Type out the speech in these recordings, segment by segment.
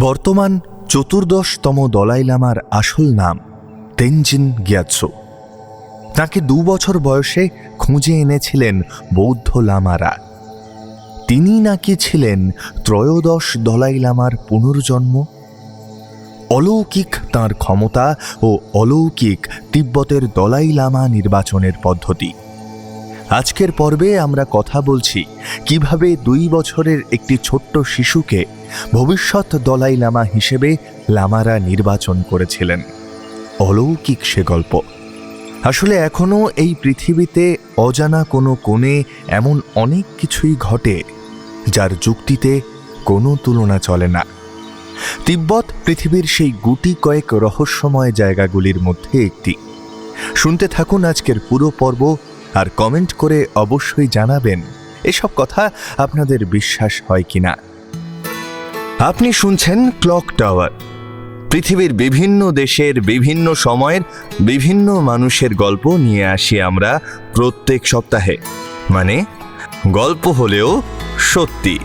বর্তমান চতুর্দশতম দলাই লামার আসল নাম তেনজিন গিয়াৎসু। তাকে দু বছর বয়সে খুঁজে এনেছিলেন বৌদ্ধ লামারা। তিনি নাকি ছিলেন ত্রয়োদশ দলাই লামার পুনর্জন্ম? অলৌকিক তার ক্ষমতা ও অলৌকিক তিব্বতের দলাই লামা নির্বাচনের পদ্ধতি। আজকের পর্বে আমরা কথা বলছি কীভাবে দুই বছরের একটি ছোট্ট শিশুকে ভবিষ্যৎ দলাই লামা হিসেবে লামারা নির্বাচন করেছিলেন। অলৌকিক সে গল্প। আসলে এখনও এই পৃথিবীতে অজানা কোনো কোণে এমন অনেক কিছুই ঘটে, যার যুক্তিতে কোনো তুলনা চলে না। তিব্বত পৃথিবীর সেই গুটি কয়েক রহস্যময় জায়গাগুলির মধ্যে একটি। শুনতে থাকুন আজকের পুরো পর্ব, আর কমেন্ট করে অবশ্যই জানাবেন, এসব কথা আপনাদের বিশ্বাস হয় কিনা। আপনি শুনছেন ক্লক টাওয়ার, পৃথিবীর বিভিন্ন দেশের বিভিন্ন সময়ের বিভিন্ন মানুষের গল্প নিয়ে আসি আমরা প্রত্যেক সপ্তাহে। মানে গল্প হলেও সত্যি।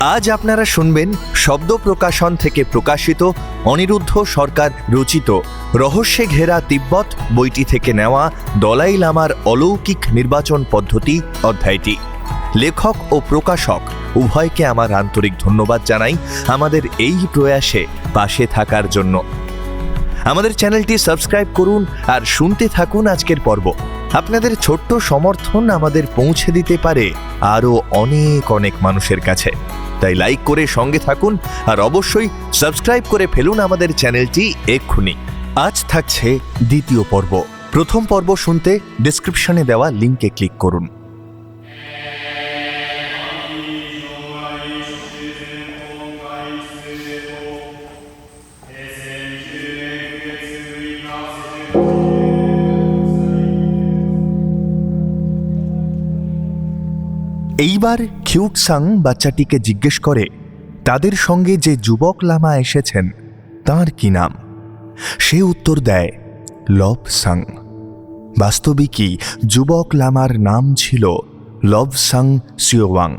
আজ আপনারা শুনবেন শব্দ প্রকাশন থেকে প্রকাশিত অনিরুদ্ধ সরকার রচিত রহস্যে ঘেরা তিব্বত বইটি থেকে নেওয়া দলাই লামার অলৌকিক নির্বাচন পদ্ধতি অধ্যায়টি। লেখক ও প্রকাশক, উভয়কে আমার আন্তরিক ধন্যবাদ জানাই আমাদের এই প্রয়াসে পাশে থাকার জন্য। আমাদের চ্যানেলটি সাবস্ক্রাইব করুন আর শুনতে থাকুন আজকের পর্ব। আপনাদের ছোট্ট সমর্থন আমাদের পৌঁছে দিতে পারে আরও অনেক অনেক মানুষের কাছে। তাই লাইক করে সঙ্গে থাকুন আর অবশ্যই সাবস্ক্রাইব করে ফেলুন আমাদের চ্যানেলটি এক্ষুনি। আজ থাকছে দ্বিতীয় পর্ব। প্রথম পর্ব শুনতে ডিসক্রিপশনে দেওয়া লিঙ্কে ক্লিক করুন। এইবার খিউকসাং বাচ্চাটিকে জিজ্ঞেস করে, তাদের সঙ্গে যে যুবক লামা এসেছেন, তার কি নাম? সে উত্তর দেয়, লব সাং। বাস্তবিকই যুবক লামার নাম ছিল লব সাং সিওয়াং।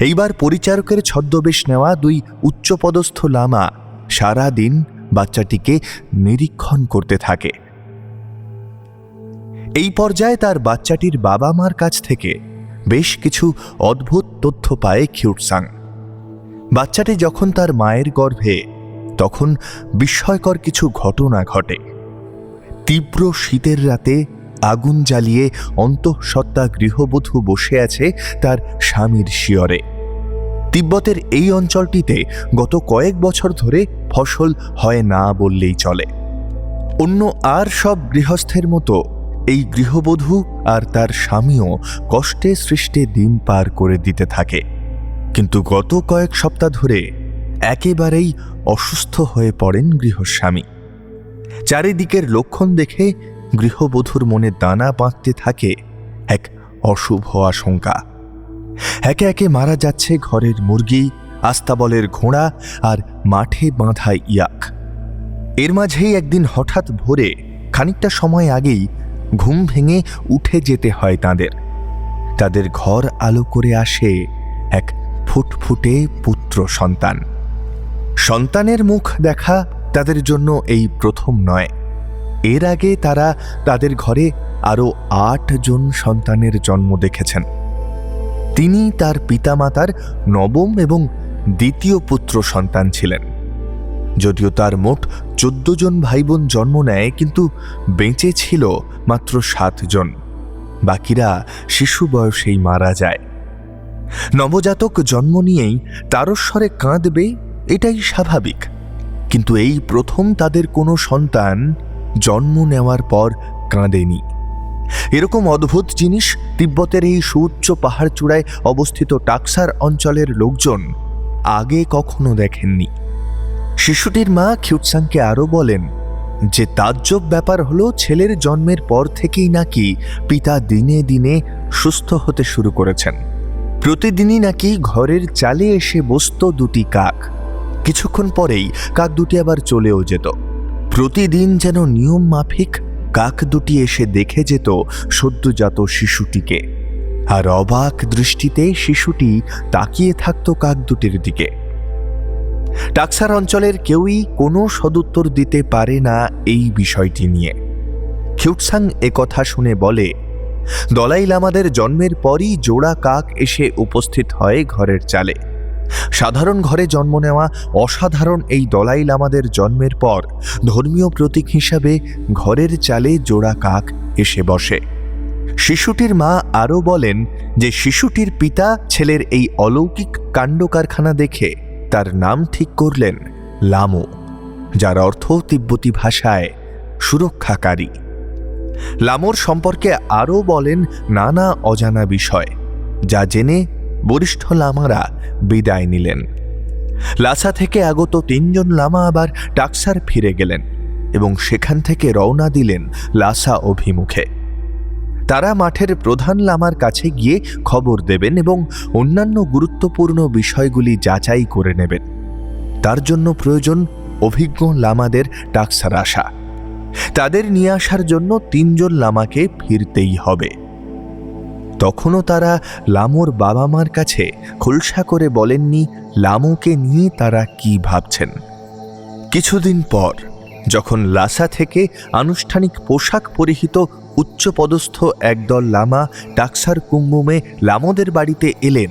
এইবার পরিচারকের ছদ্মবেশ নেওয়া দুই উচ্চপদস্থ লামা সারা দিন বাচ্চাটিকে নিরীক্ষণ করতে থাকে। এই পর্যায়ে তার বাচ্চাটির বাবা মার কাছ থেকে বেশ কিছু অদ্ভুত তথ্য পায় খিউটসাং বাচ্চাটি যখন তার মায়ের গর্ভে, তখন বিস্ময়কর কিছু ঘটনা ঘটে। তীব্র শীতের রাতে আগুন জ্বালিয়ে অন্তঃসত্ত্বা গৃহবধূ বসে আছে তার স্বামীর শিয়রে। তিব্বতের এই অঞ্চলটিতে গত কয়েক বছর ধরে ফসল হয় না বললেই চলে। অন্য আর সব গৃহস্থের মতো এই গৃহবধূ আর তার স্বামীও কষ্টে সৃষ্টে দিন পার করে দিতে থাকে। কিন্তু গত কয়েক সপ্তাহ ধরে একেবারেই অসুস্থ হয়ে পড়েন গৃহস্বামী। চারিদিকের লক্ষণ দেখে গৃহবধূর মনে দানা বাঁধতে থাকে এক অশুভ আশঙ্কা। একে একে মারা যাচ্ছে ঘরের মুরগি, আস্তাবলের ঘোড়া আর মাঠে বাঁধা ইয়াক। এর মাঝেই একদিন হঠাৎ ভোরে খানিকটা সময় আগেই ঘুম ভেঙে উঠে যেতে হয় তাদের। তাদের ঘর আলো করে আসে এক ফুটফুটে পুত্র সন্তান। সন্তানের মুখ দেখা তাদের জন্য এই প্রথম নয়। এর আগে তারা তাদের ঘরে আরও আট জন সন্তানের জন্ম দেখেছেন। তিনি তার পিতামাতার নবম এবং দ্বিতীয় পুত্র সন্তান ছিলেন। যদিও তার মোট চোদ্দ জন ভাই বোন জন্ম নেয়, কিন্তু বেঁচে ছিল মাত্র সাতজন বাকিরা শিশু বয়সেই মারা যায়। নবজাতক জন্ম নিয়েই তারস্বরে কাঁদবে, এটাই স্বাভাবিক। কিন্তু এই প্রথম তাদের কোনো সন্তান জন্ম নেওয়ার পর কাঁদেনি। এরকম অদ্ভুত জিনিস তিব্বতের এই সুউচ্চ পাহাড় চূড়ায় অবস্থিত টাকসার অঞ্চলের লোকজন আগে কখনো দেখেননি। শিশুটির মা খিউটসাংকে আরও বলেন যে তাজ্জব ব্যাপার হলো ছেলের জন্মের পর থেকেই নাকি পিতা দিনে দিনে সুস্থ হতে শুরু করেছেন। প্রতিদিনই নাকি ঘরের চালে এসে বসত দুটি কাক। কিছুক্ষণ পরেই কাক দুটি আবার চলেও যেত। প্রতিদিন যেন নিয়ম মাফিক কাক দুটি এসে দেখে যেত সদ্যজাত শিশুটিকে। আর অবাক দৃষ্টিতে শিশুটি তাকিয়ে থাকত কাক দুটির দিকে। টাকসার অঞ্চলের কেউই কোনো সদুত্তর দিতে পারে না এই বিষয়টি নিয়ে। খিউটসাং একথা শুনে বলে দলাই লামাদের জন্মের পরই জোড়া কাক এসে উপস্থিত হয় ঘরের চালে। সাধারণ ঘরে জন্ম নেওয়া অসাধারণ এই দলাই লামাদের জন্মের পর ধর্মীয় প্রতীক হিসাবে ঘরের চালে জোড়া কাক এসে বসে। শিশুটির মা আরও বলেন যে, শিশুটির পিতা ছেলের এই অলৌকিক কাণ্ড কারখানা দেখে তার নাম ঠিক করলেন লামো, যার অর্থ তিব্বতী ভাষায় সুরক্ষাকারী। লামোর সম্পর্কে আরও বলেন নানা অজানা বিষয়, যা জেনে বরিষ্ঠ লামারা বিদায় নিলেন। লাসা থেকে আগত তিনজন লামা আবার টাকসার ফিরে গেলেন এবং সেখান থেকে রওনা দিলেন লাসা অভিমুখে। তারা মাঠের প্রধান লামার কাছে গিয়ে খবর দেবেন এবং অন্যান্য গুরুত্বপূর্ণ বিষয়গুলি যাচাই করে নেবেন। তার জন্য প্রয়োজন অভিজ্ঞ লামাদের টাকসার আসা তাদের নিয়ে আসার জন্য তিনজন লামাকে ফিরতেই হবে। তখনও তারা লামোর বাবা মার কাছে খোলসা করে বলেননি, লামোকে নিয়ে তারা কি ভাবছেন? কিছুদিন পর, যখন লাসা থেকে আনুষ্ঠানিক পোশাক পরিহিত উচ্চপদস্থ একদল লামা টাকসার কুম্বুমে লামোদের বাড়িতে এলেন।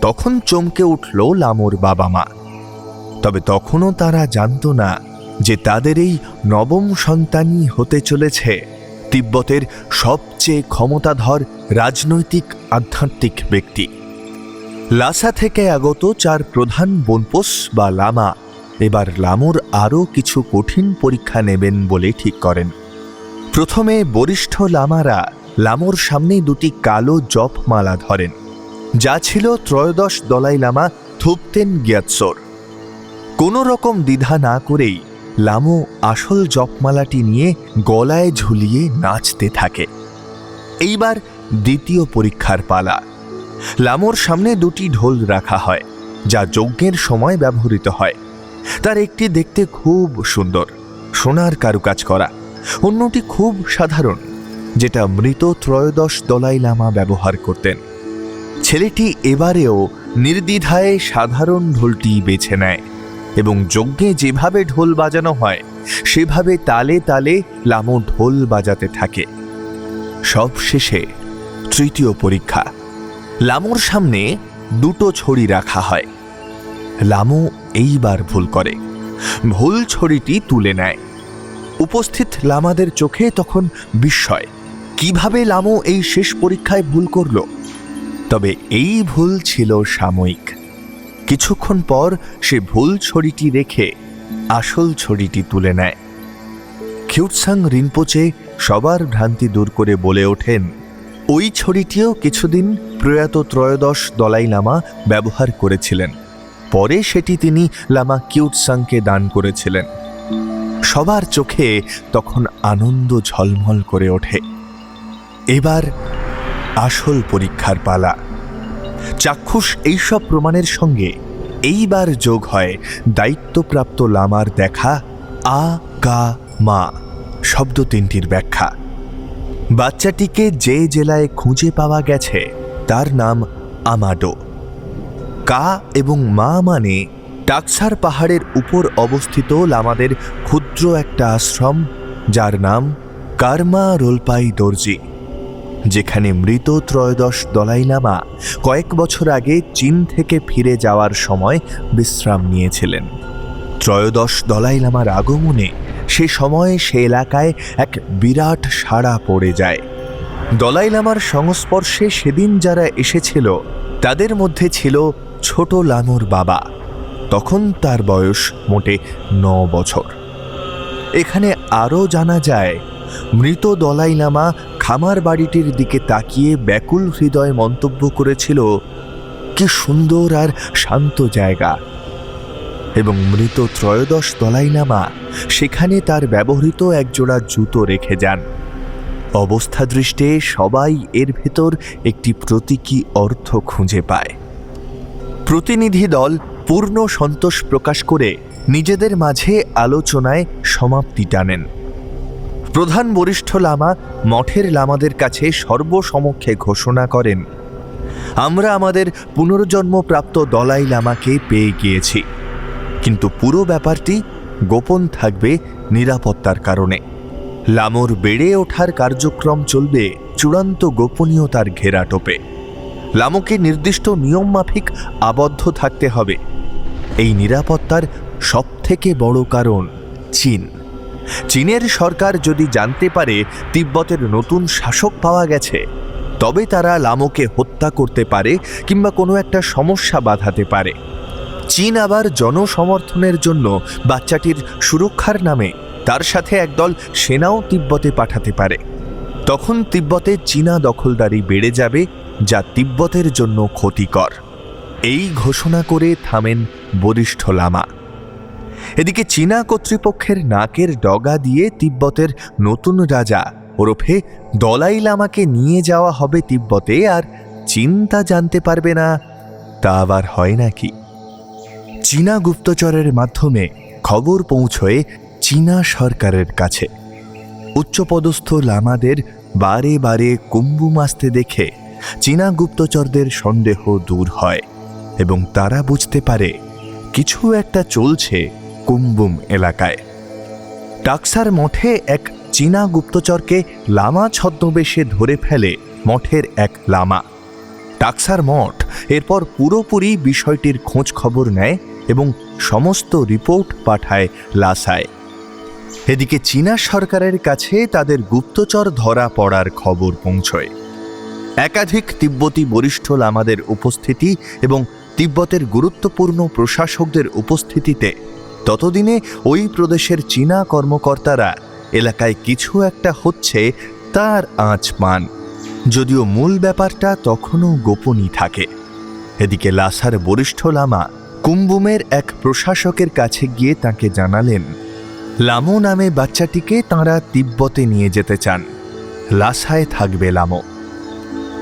তখন চমকে উঠল লামোর বাবা মা। তবে তখনও তারা জানত না যে তাদের এই নবম সন্তানই হতে চলেছে। তিব্বতের সবচেয়ে ক্ষমতাধর রাজনৈতিক আধ্যাত্মিক ব্যক্তি। লাসা থেকে আগত চার প্রধান বনপোষ বা লামা এবার লামোর আরও কিছু কঠিন পরীক্ষা নেবেন বলে ঠিক করেন। প্রথমে বরিষ্ঠ লামারা লামোর সামনে দুটি কালো জপমালা ধরেন, যা ছিল ত্রয়োদশ দলাই লামা থুপতেন গিয়াৎসোর। কোনো রকম দ্বিধা না করেই লামো আসল জপমালাটি নিয়ে গলায় ঝুলিয়ে নাচতে থাকে। এইবার দ্বিতীয় পরীক্ষার পালা। লামোর সামনে দুটি ঢোল রাখা হয়, যা যজ্ঞের সময় ব্যবহৃত হয়। তার একটি দেখতে খুব সুন্দর, সোনার কারুকাজ করা। অন্যটি খুব সাধারণ, যেটা মৃত ত্রয়োদশ দলাই লামা ব্যবহার করতেন। ছেলেটি এবারেও নির্দ্বিধায় সাধারণ ঢোলটি বেছে নেয় এবং যজ্ঞে যেভাবে ঢোল বাজানো হয়, সেভাবে তালে তালে লামো ঢোল বাজাতে থাকে। সব শেষে তৃতীয় পরীক্ষা। লামোর সামনে দুটো ছড়ি রাখা হয়। লামো এইবার ভুল করে। ভুল ছড়িটি তুলে নেয়। উপস্থিত লামাদের চোখে তখন বিস্ময়। কীভাবে লামো এই শেষ পরীক্ষায় ভুল করল? তবে এই ভুল ছিল সাময়িক। কিছুক্ষণ পর সে ভুল ছড়িটি রেখে আসল ছড়িটি তুলে নেয়। খিউটসাং রিনপোচে সবার ভ্রান্তি দূর করে বলে ওঠেন, ওই ছড়িটিও কিছুদিন প্রয়াত ত্রয়োদশ দলাই লামা ব্যবহার করেছিলেন। পরে সেটি তিনি লামা কিউটসাংকে দান করেছিলেন। সবার চোখে তখন আনন্দ ঝলমল করে ওঠে। এবার আসল পরীক্ষার পালা। চাক্ষুষ এইসব প্রমাণের সঙ্গে এইবার যোগ হয় দায়িত্বপ্রাপ্ত লামার দেখা আ কা মা শব্দ তিনটির ব্যাখ্যা। বাচ্চাটিকে যে জেলায় খুঁজে পাওয়া গেছে তার নাম আমাডো। কা এবং মা মানে টাকসার পাহাড়ের উপর অবস্থিত লামাদের ক্ষুদ্র একটা আশ্রম, যার নাম কার্মা রোলপাই দর্জি, যেখানে মৃত ত্রয়োদশ দলাই লামা কয়েক বছর আগে চীন থেকে ফিরে যাওয়ার সময় বিশ্রাম নিয়েছিলেন। ত্রয়োদশ দলাই লামার আগমনে সে সময়ে সে এলাকায় এক বিরাট সাড়া পড়ে যায়। দলাই লামার সংস্পর্শে সেদিন যারা এসেছিল, তাদের মধ্যে ছিল ছোট লামোর বাবা, তখন তার বয়স মোটে ন বছর। এখানে আরও জানা যায়, মৃত দলাই লামা খামার বাড়িটির দিকে তাকিয়ে ব্যাকুল হৃদয় মন্তব্য করেছিল, কি সুন্দর আর শান্ত জায়গা। এবং মৃত ত্রয়োদশ দলাই লামা সেখানে তার ব্যবহৃত একজোড়া জুতো রেখে যান। অবস্থা দৃষ্টে সবাই এর ভেতর একটি প্রতীকী অর্থ খুঁজে পায়। প্রতিনিধি দল পূর্ণ সন্তোষ প্রকাশ করে নিজেদের মাঝে আলোচনায় সমাপ্তি টানেন। প্রধান বরিষ্ঠ লামা মঠের লামাদের কাছে সর্বসমক্ষে ঘোষণা করেন, আমরা আমাদের পুনর্জন্মপ্রাপ্ত দলাই লামাকে পেয়ে গিয়েছি, কিন্তু পুরো ব্যাপারটি গোপন থাকবে নিরাপত্তার কারণে। লামোর বেড়ে ওঠার কার্যক্রম চলবে চূড়ান্ত গোপনীয়তার ঘেরাটোপে লামোকে নির্দিষ্ট নিয়ম মাফিক আবদ্ধ থাকতে হবে। এই নিরাপত্তার সবথেকে বড় কারণ চীন। চীনের সরকার যদি জানতে পারে তিব্বতের নতুন শাসক পাওয়া গেছে, তবে তারা লামোকে হত্যা করতে পারে কিংবা কোনো একটা সমস্যা বাধাতে পারে। চীন আবার জনসমর্থনের জন্য বাচ্চাটির সুরক্ষার নামে তার সাথে একদল সেনাও তিব্বতে পাঠাতে পারে। তখন তিব্বতে চীনা দখলদারি বেড়ে যাবে, যা তিব্বতের জন্য ক্ষতিকর। এই ঘোষণা করে থামেন বরিষ্ঠ লামা। এদিকে চীনা কর্তৃপক্ষের নাকের ডগা দিয়ে তিব্বতের নতুন রাজা ওরফে দলাই লামাকে নিয়ে যাওয়া হবে তিব্বতে, আর চিন্তা জানতে পারবে না, তা আবার হয় নাকি? চীনা গুপ্তচরের মাধ্যমে খবর পৌঁছয় চীনা সরকারের কাছে উচ্চপদস্থ লামাদের বারে বারে কুম্বু মাসতে দেখে চীনা গুপ্তচরদের সন্দেহ দূর হয় এবং তারা বুঝতে পারে কিছু একটা চলছে কুম্বুম এলাকায়। টাকসার মঠে এক চীনা গুপ্তচরকে লামা ছদ্মবেশে ধরে ফেলে মঠের এক লামা। টাকসার মঠ এরপর পুরোপুরি বিষয়টির খোঁজ খবর নেয় এবং সমস্ত রিপোর্ট পাঠায় লাসায়। এদিকে চীনা সরকারের কাছে তাদের গুপ্তচর ধরা পড়ার খবর পৌঁছয়। একাধিক তিব্বতী বরিষ্ঠ লামাদের উপস্থিতি এবং তিব্বতের গুরুত্বপূর্ণ প্রশাসকদের উপস্থিতিতে ততদিনে ওই প্রদেশের চীনা কর্মকর্তারা এলাকায় কিছু একটা হচ্ছে তার আঁচ পান যদিও মূল ব্যাপারটা তখনও গোপনই থাকে। এদিকে লাসার বরিষ্ঠ লামা কুম্বুমের এক প্রশাসকের কাছে গিয়ে তাকে জানালেন, লামো নামে বাচ্চাটিকে তাঁরা তিব্বতে নিয়ে যেতে চান। লাসায় থাকবে লামো।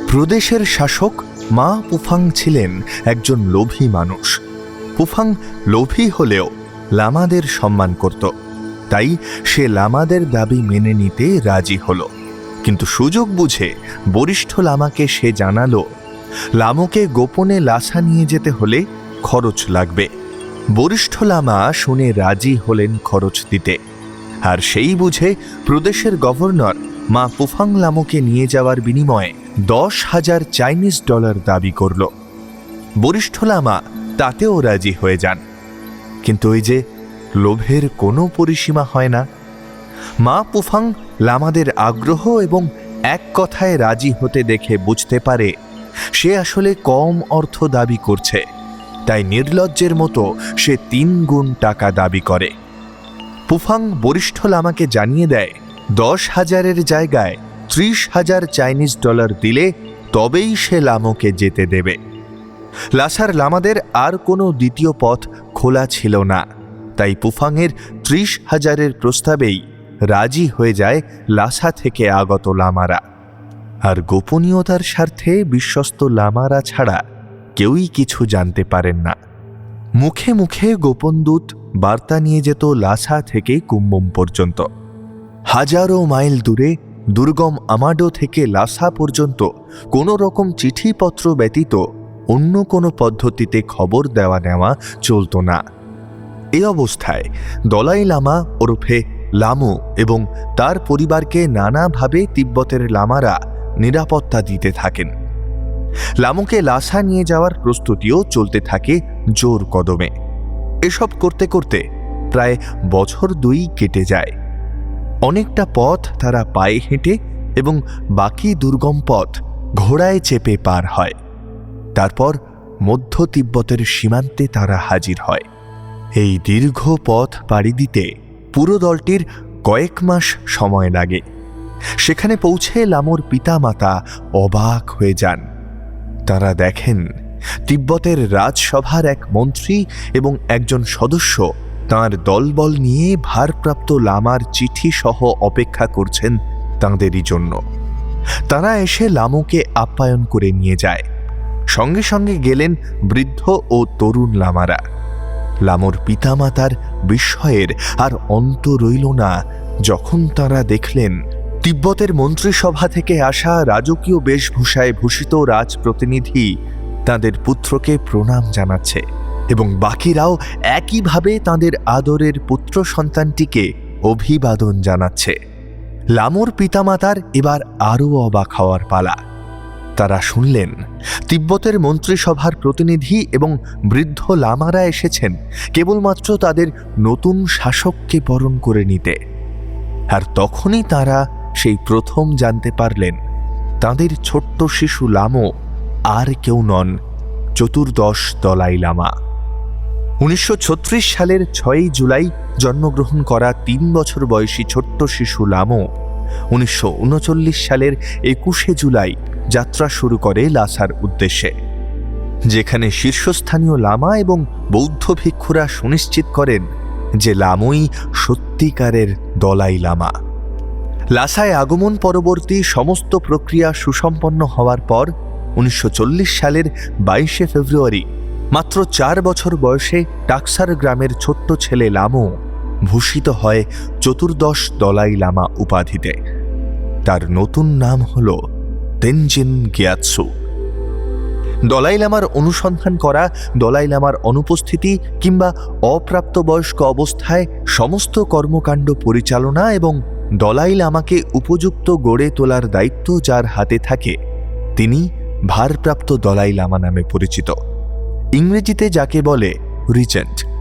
প্রদেশের শাসক মা পুফাং ছিলেন একজন লোভী মানুষ। পুফাং লোভী হলেও লামাদের সম্মান করত। তাই সে লামাদের দাবি মেনে নিতে রাজি হলো। কিন্তু সুযোগ বুঝে বরিষ্ঠ লামাকে সে জানালো, লামোকে গোপনে লাসা নিয়ে যেতে হলে খরচ লাগবে। বরিষ্ঠ লামা শুনে রাজি হলেন খরচ দিতে। আর সেই বুঝে প্রদেশের গভর্নর মা পুফাং লামোকে নিয়ে যাওয়ার বিনিময়ে দশ হাজার চাইনিজ ডলার দাবি করল। বরিষ্ঠ লামা তাতেও রাজি হয়ে যান। কিন্তু ওই যে লোভের কোনো পরিসীমা হয় না। মা পুফাং লামাদের আগ্রহ এবং এক কথায় রাজি হতে দেখে বুঝতে পারে, সে আসলে কম অর্থ দাবি করছে। তাই নির্লজ্জের মতো সে তিন গুণ টাকা দাবি করে। পুফাং বরিষ্ঠ লামাকে জানিয়ে দেয়, দশ হাজারের জায়গায় ত্রিশ হাজার চাইনিজ ডলার দিলে তবেই সে লামোকে যেতে দেবে। লাসার লামাদের আর কোনো দ্বিতীয় পথ খোলা ছিল না। তাই পুফাংয়ের ত্রিশ হাজারের প্রস্তাবেই রাজি হয়ে যায় লাসা থেকে আগত লামারা। আর গোপনীয়তার স্বার্থে বিশ্বস্ত লামারা ছাড়া কেউই কিছু জানতে পারেন না। মুখে মুখে গোপন দূত বার্তা নিয়ে যেত লাসা থেকে কুম্বম পর্যন্ত। হাজারো মাইল দূরে দুর্গম আমাডো থেকে লাসা পর্যন্ত কোনো রকম চিঠিপত্র ব্যতীত অন্য কোনো পদ্ধতিতে খবর দেওয়া নেওয়া চলত না। এ অবস্থায় দলাই লামা ওরফে লামু এবং তার পরিবারকে নানাভাবে তিব্বতের লামারা নিরাপত্তা দিতে থাকেন। লামুকে লাসা নিয়ে যাওয়ার প্রস্তুতিও চলতে থাকে জোর কদমে। এসব করতে করতে প্রায় বছর দুই কেটে যায়। অনেকটা পথ তারা পায়ে হেঁটে এবং বাকি দুর্গম পথ ঘোড়ায় চেপে পার হয়। তারপর মধ্য তিব্বতের সীমান্তে তারা হাজির হয়। এই দীর্ঘ পথ পাড়ি দিতে পুরো দলটির কয়েক মাস সময় লাগে। সেখানে পৌঁছে লামোর পিতামাতা অবাক হয়ে যান। তারা দেখেন, তিব্বতের রাজসভার এক মন্ত্রী এবং একজন সদস্য তাঁর দলবল নিয়ে ভারপ্রাপ্ত লামার চিঠি সহ অপেক্ষা করছেন তাঁদেরই জন্য। তারা এসে লামুকে আপ্যায়ন করে নিয়ে যায়। সঙ্গে সঙ্গে গেলেন বৃদ্ধ ও তরুণ লামারা। লামোর পিতামাতার বিস্ময়ের আর অন্ত রইল না যখন তারা দেখলেন, তিব্বতের মন্ত্রিসভা থেকে আসা রাজকীয় বেশভূষায় ভূষিত রাজ প্রতিনিধি তাদের পুত্রকে প্রণাম জানাচ্ছে এবং বাকিরাও একইভাবে তাদের আদরের পুত্র সন্তানটিকে অভিবাদন জানাচ্ছে। লামোর পিতামাতার এবার আরও অবাক হওয়ার পালা। তারা শুনলেন। তিব্বতের মন্ত্রিসভার প্রতিনিধি এবং বৃদ্ধ লামারা এসেছেন, কেবলমাত্র তাদের নতুন শাসককে বরণ করে নিতে। আর তখনই তারা সেই প্রথম জানতে পারলেন, তাদের ছোট্ট শিশু লামো আর কেউ নন, চতুর্দশ দলাই লামা। উনিশশো ছত্রিশ সালের ছয়ই জুলাই জন্মগ্রহণ করা তিন বছর বয়সী ছোট্ট শিশু লামো উনিশশো উনচল্লিশ সালের একুশে জুলাই যাত্রা শুরু করে লাসার উদ্দেশ্যে, যেখানে শীর্ষস্থানীয় লামা এবং বৌদ্ধ ভিক্ষুরা সুনিশ্চিত করেন যে লামোই সত্যিকারের দলাই লামা। লাসায় আগমন পরবর্তী সমস্ত প্রক্রিয়া সুসম্পন্ন হওয়ার পর, উনিশশো চল্লিশ সালের বাইশে ফেব্রুয়ারি, মাত্র চার বছর বয়সে টাকসার গ্রামের ছোট্ট ছেলে লামো ভূষিত হয় চতুর্দশ দলাই লামা উপাধিতে। তার নতুন নাম হল তেনজিন গিয়াৎসু। দলাই লামার অনুসন্ধান করা, দলাই লামার অনুপস্থিতি কিংবা অপ্রাপ্তবয়স্ক অবস্থায় সমস্ত কর্মকাণ্ড পরিচালনা এবং দলাই লামাকে উপযুক্ত গড়ে তোলার দায়িত্ব যার হাতে থাকে, তিনি ভারপ্রাপ্ত দলাই লামা নামে পরিচিত। ইংরেজিতে যাকে বলে রিজেন্ট।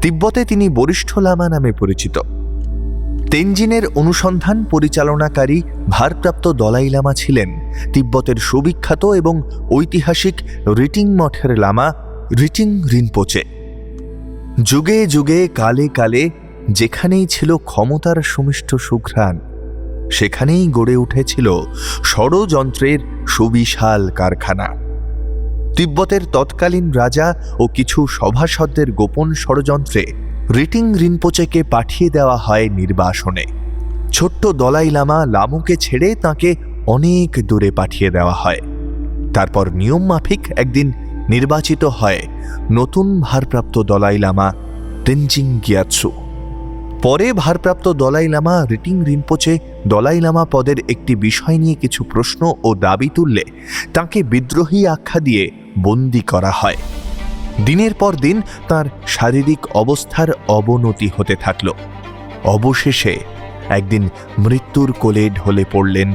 তিব্বতে তিনি বরিষ্ঠ লামা নামে পরিচিত। তেনজিনের অনুসন্ধান পরিচালনাকারী ভারপ্রাপ্ত দলাই লামা ছিলেন তিব্বতের সুবিখ্যাত এবং ঐতিহাসিক রিটিং মঠের লামা রিটিং রিনপোচে। যুগে যুগে, কালে কালে যেখানেই ছিল ক্ষমতার সুমিষ্ট সুঘ্রাণ, সেখানেই গড়ে উঠেছিল ষড়যন্ত্রের সুবিশাল কারখানা। তিব্বতের তৎকালীন রাজা ও কিছু সভাসদদের গোপন ষড়যন্ত্রে রিটিং রিনপোচেকে পাঠিয়ে দেওয়া হয় নির্বাসনে। ছোট্ট দলাই লামা লামুকে ছেড়ে তাকে অনেক দূরে পাঠিয়ে দেওয়া হয়। তারপর নিয়ম মাফিক একদিন নির্বাচিত হয় নতুন ভারপ্রাপ্ত দলাই লামা তেনজিং গিয়াৎসু। পরে ভারপ্রাপ্ত দলাই লামা রিটিং রিনপোচে দলাই লামা পদের একটি বিষয় নিয়ে কিছু প্রশ্ন ও দাবি তুললে তাকে বিদ্রোহী আখ্যা দিয়ে বন্দি করা হয়। দিনের পর দিন তার শারীরিক অবস্থার অবনতি হতে থাকল। অবশেষে একদিন মৃত্যুর কোলে ঢলে পড়লেন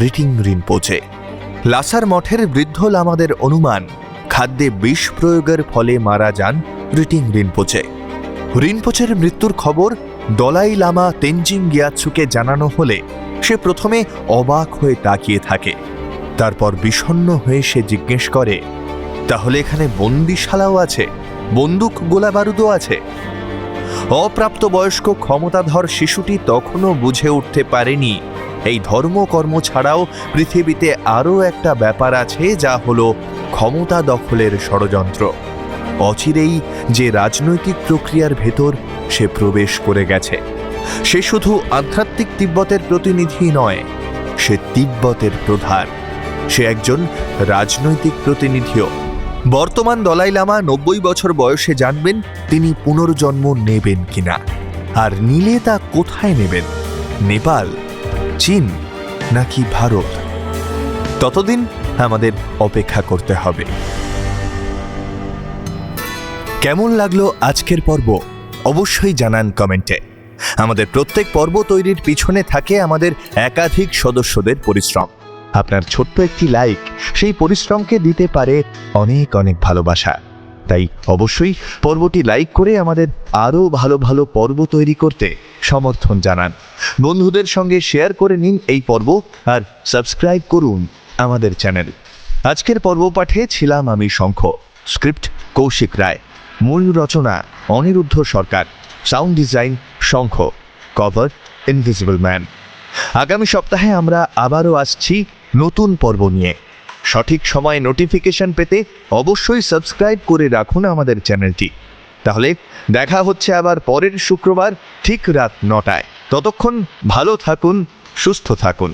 রিটিং রিনপোচে। লাসার মঠের বৃদ্ধ লামাদের অনুমান, খাদ্যে বিষ প্রয়োগের ফলে মারা যান রিটিং রিনপোচে। রিনপোচের মৃত্যুর খবর দলাই লামা তেনজিং গিয়াৎসুকে জানানো হলে সে প্রথমে অবাক হয়ে তাকিয়ে থাকে। তারপর বিষণ্ণ হয়ে সে জিজ্ঞেস করে, তাহলে এখানে বন্দিশালাও আছে? বন্দুক গোলা বারুদও আছে? অপ্রাপ্ত বয়স্ক ক্ষমতাধর শিশুটি তখনও বুঝে উঠতে পারেনি। এই ধর্মকর্ম ছাড়াও পৃথিবীতে আরও একটা ব্যাপার আছে যা হলো ক্ষমতা দখলের ষড়যন্ত্র। অচিরেই যে রাজনৈতিক প্রক্রিয়ার ভেতর সে প্রবেশ করে গেছে। সে শুধু আধ্যাত্মিক তিব্বতের প্রতিনিধি নয়, সে তিব্বতের প্রধান। সে একজন রাজনৈতিক প্রতিনিধিও। বর্তমান দলাই লামা নব্বই বছর বয়সে জানবেন তিনি পুনর্জন্ম নেবেন কিনা। আর নিলে তা কোথায় নেবেন? নেপাল, চীন নাকি ভারত? ততদিন আমাদের অপেক্ষা করতে হবে। কেমন লাগল আজকের পর্ব? অবশ্যই জানান কমেন্টে। আমাদের প্রত্যেক পর্ব তৈরির পিছনে থাকে আমাদের একাধিক সদস্যদের পরিশ্রম। আপনার ছোট্ট একটি লাইক সেই পরিশ্রমকে দিতে পারে অনেক অনেক ভালোবাসা। তাই অবশ্যই পর্বটি লাইক করে আমাদের আরও ভালো ভালো পর্ব তৈরি করতে সমর্থন জানান। বন্ধুদের সঙ্গে শেয়ার করে নিন এই পর্ব আর সাবস্ক্রাইব করুন আমাদের চ্যানেল। আজকের পর্ব পাঠে ছিলাম আমি শঙ্খ, স্ক্রিপ্ট কৌশিক রায়। মূল রচনা Aniruddha Sarkar, sound design Shankha, cover, invisible man. আগামী সপ্তাহে আমরা আবারও আসছি নতুন পর্ব নিয়ে। সঠিক সময়ে নোটিফিকেশন পেতে অবশ্যই সাবস্ক্রাইব করে রাখুন আমাদের চ্যানেলটি। তাহলে দেখা হচ্ছে আবার পরের শুক্রবার ঠিক রাত নটায়। ততক্ষণ ভালো থাকুন, সুস্থ থাকুন।